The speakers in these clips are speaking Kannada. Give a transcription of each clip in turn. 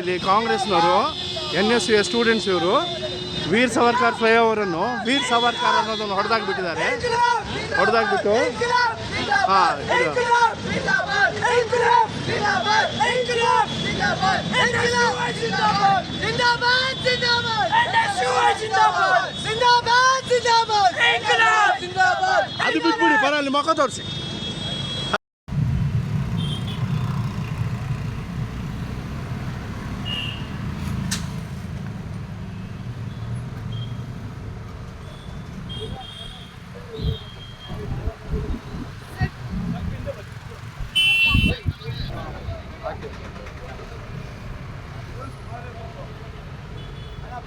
ಇಲ್ಲಿ ಕಾಂಗ್ರೆಸ್ನವರು, ಎನ್ ಎಸ್ ಯು ಸ್ಟೂಡೆಂಟ್ಸ್ ಇವರು, ವೀರ್ ಸವರ್ಕರ್ ಫ್ಲೈಓವರನ್ನು, ವೀರ್ ಸಾವರ್ಕರ್ ಅನ್ನೋದನ್ನು ಹೊಡೆದಾಕ್ಬಿಟ್ಟಿದ್ದಾರೆ. ಹೊಡೆದಾಕ್ಬಿಟ್ಟು, ಹಾಂ, ಇದು. ಅದು ಬಿಟ್ಬಿಡಿ ಬರಲ್ಲಿ ಮುಖ ತೋರಿಸಿ.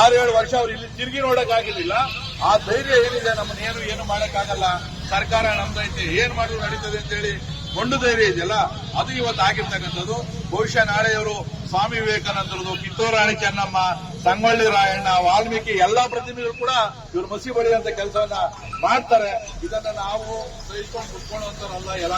ಆರೇಳು ವರ್ಷ ಅವ್ರು ಇಲ್ಲಿ ತಿರುಗಿ ನೋಡಕ್ ಆ ಧೈರ್ಯ ಏನಿದೆ ನಮ್ಮನ್ನ ಏನು ಏನು ಮಾಡಕ್ಕಾಗಲ್ಲ. ಸರ್ಕಾರ ನಮ್ದೈತೆ ಏನ್ ಮಾಡಿದ್ರು ನಡೀತದೆ ಅಂತೇಳಿ ಗೊಂಡು ಧೈರ್ಯ ಇದೆಯಲ್ಲ, ಅದು ಇವತ್ತು ಆಗಿರ್ತಕ್ಕಂಥದ್ದು. ಬಹುಶಃ ನಾಳೆ ಇವರು ಸ್ವಾಮಿ ವಿವೇಕಾನಂದರದು ಕಿತ್ತೂರಾಣಿ ಚೆನ್ನಮ್ಮ, ಸಂಗೊಳ್ಳಿ ರಾಯಣ್ಣ, ವಾಲ್ಮೀಕಿ ಎಲ್ಲಾ ಪ್ರತಿಮೆಗಳು ಕೂಡ ಇವರು ಮಸಿ ಬಳಿಯುವಂತ ಕೆಲಸವನ್ನ ಮಾಡ್ತಾರೆ. ಇದನ್ನ ನಾವು ಸಹಿಸ್ಕೊಂಡು ಕುತ್ಕೊಳ್ಳುವಂತರಲ್ಲ ಎಲ್ಲ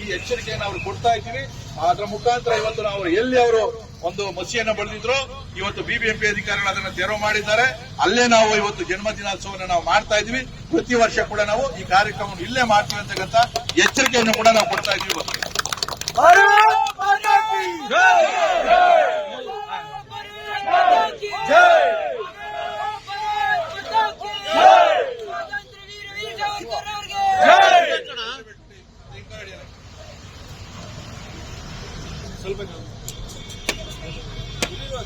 ಈ ಎಚ್ಚರಿಕೆಯನ್ನು ಅವ್ರು ಕೊಡ್ತಾ ಇದ್ದೀವಿ. ಅದರ ಮುಖಾಂತರ ಇವತ್ತು ನಾವು ಎಲ್ಲಿ ಅವರು ಒಂದು ಮಸಿಯನ್ನು ಬಳಿದಿದ್ರು ಇವತ್ತು ಬಿಬಿಎಂಪಿ ಅಧಿಕಾರಿಗಳು ಅದನ್ನು ತೆರವು ಮಾಡಿದ್ದಾರೆ ಅಲ್ಲೇ ನಾವು ಇವತ್ತು ಜನ್ಮ ದಿನಾತ್ಸವವನ್ನು ನಾವು ಮಾಡ್ತಾ ಇದೀವಿ ಪ್ರತಿ ವರ್ಷ ಕೂಡ ನಾವು ಈ ಕಾರ್ಯಕ್ರಮವನ್ನು ಇಲ್ಲೇ ಮಾಡ್ತೀವಿ ಅಂತಕ್ಕಂಥ ಎಚ್ಚರಿಕೆಯನ್ನು ಕೂಡ ನಾವು ಕೊಡ್ತಾ ಇದೀವಿ ಸ್ವಲ್ಪ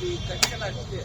你再进来一点。